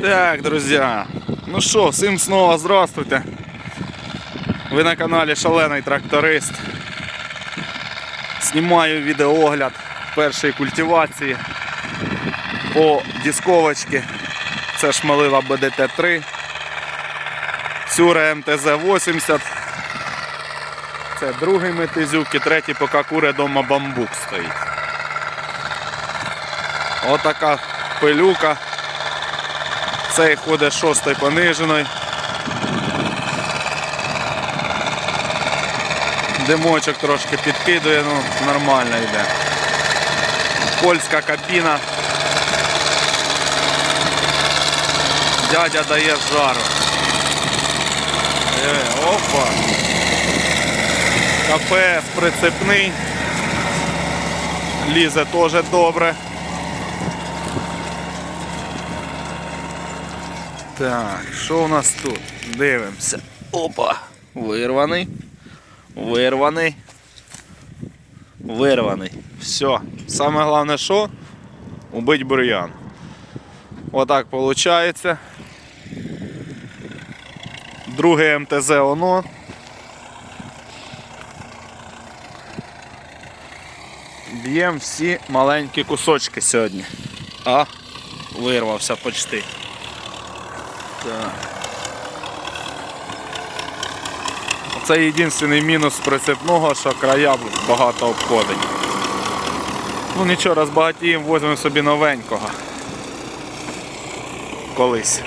Так, друзья, ну что, всем снова здравствуйте. Ви на каналі Шалений Тракторист. Знімаю відеоогляд першої культивації по дисковочці. Це шмалила БДТ-3. Цюра МТЗ-80. Це другий метизюк і третій поки куре дома бамбук стоїть. Отака пилюка. Цей ходить шостий понижений. Димочок трошки підкидує, ну нормально йде. Польська кабіна. Дядя дає жару. Диви, опа. КПС прицепний. Лізе теж добре. Так, що у нас тут? Дивимося. Опа! Вирваний. Вирваний. Вирваний. Все. Саме головне що? Убить бур'ян. Отак виходить. Друге МТЗ оно. Б'ємо всі маленькі кусочки сьогодні. А, вирвався почти. Це єдиний мінус прицепного, що края багато обходить. Ну нічого, розбагатіємо, візьмемо собі новенького. Колись.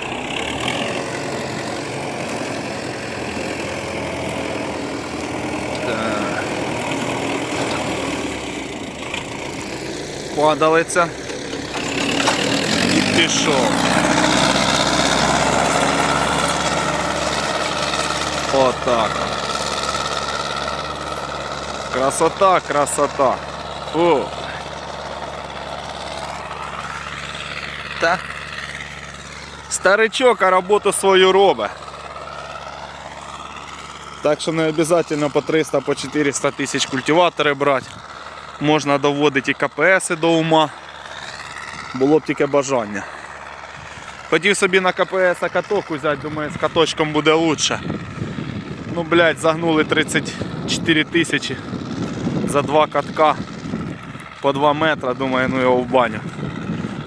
Так. Падалиця. І пішов. Отак. Красота, красота. Фу. Та. Старичок, а роботу свою робить. Так що не обов'язково по 300 по 400 тисяч культиватори брати. Можна доводити і КПС до ума. Було б тільки бажання. Хотів собі на КПС каток взяти, думаю, з каточком буде краще. Ну, блядь, загнули 34 тисячі за два катка по 2 метри, думаю, ну його в баню.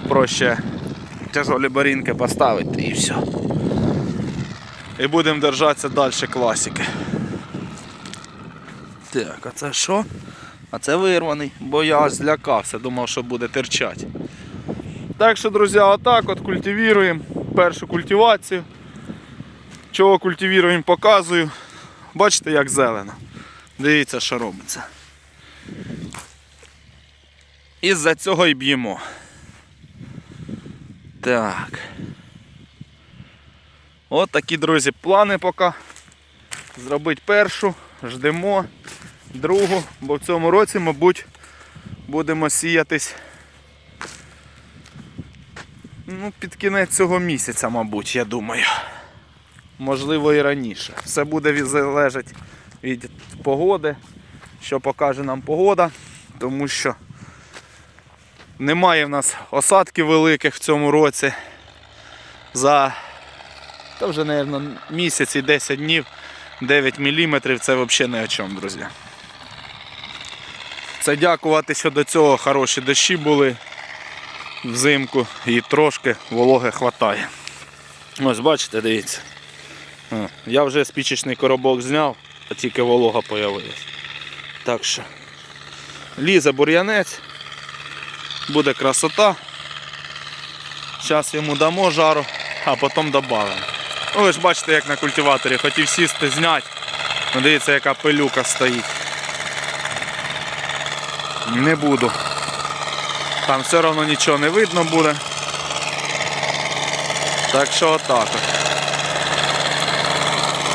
Проще тяжолі барінки поставити і все. І будемо держатися далі класики. Так, а це що? А це вирваний, бо я злякався, думав, що буде терчати. Так що, друзі, отак от культивуємо першу культивацію. Чого культивуємо, показую. Бачите, як зелено. Дивіться, що робиться. І з-за цього і б'ємо. Так. От такі, друзі, плани поки. Зробити першу, ждемо другу, бо в цьому році, мабуть, будемо сіятись ну, під кінець цього місяця, мабуть, я думаю. Можливо і раніше. Все буде залежати від погоди, що покаже нам погода, тому що немає в нас осадків великих в цьому році. За та вже, мабуть, місяць і 10 днів 9 мм це взагалі не о чому, друзі. Це дякувати, що до цього хороші дощі були взимку і трошки вологи хватає. Ось бачите, дивіться. Я вже спічечний коробок зняв, а тільки волога з'явилась. Так що лізе бур'янець, буде красота. Зараз йому дамо жару, а потім додамо. Ну, ви ж бачите, як на культиваторі хотів сісти, зняти. Ну, Дивіться, яка пилюка стоїть. Не буду. Там все одно нічого не видно буде. Так що отак.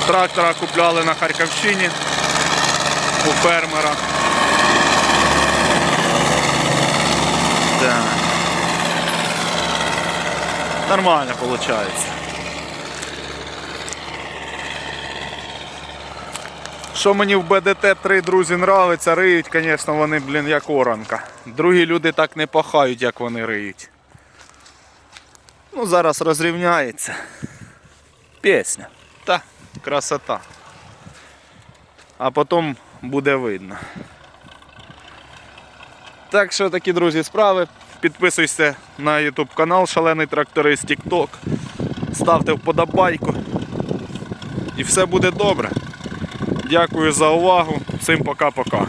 Трактора купляли на Харківщині у фермера. Так. Нормально виходить. Що мені в БДТ-3, друзі, нравиться, риють, звісно, вони, блін, як оранка. Другі люди так не пахають, як вони риють. Ну, зараз розрівняється. Пісня. Та, красота. А потім буде видно. Так що такі, друзі, справи. Підписуйся на YouTube канал Шалений Тракторист TikTok. Ставте вподобайку. І все буде добре. Дякую за увагу. Всім пока-пока.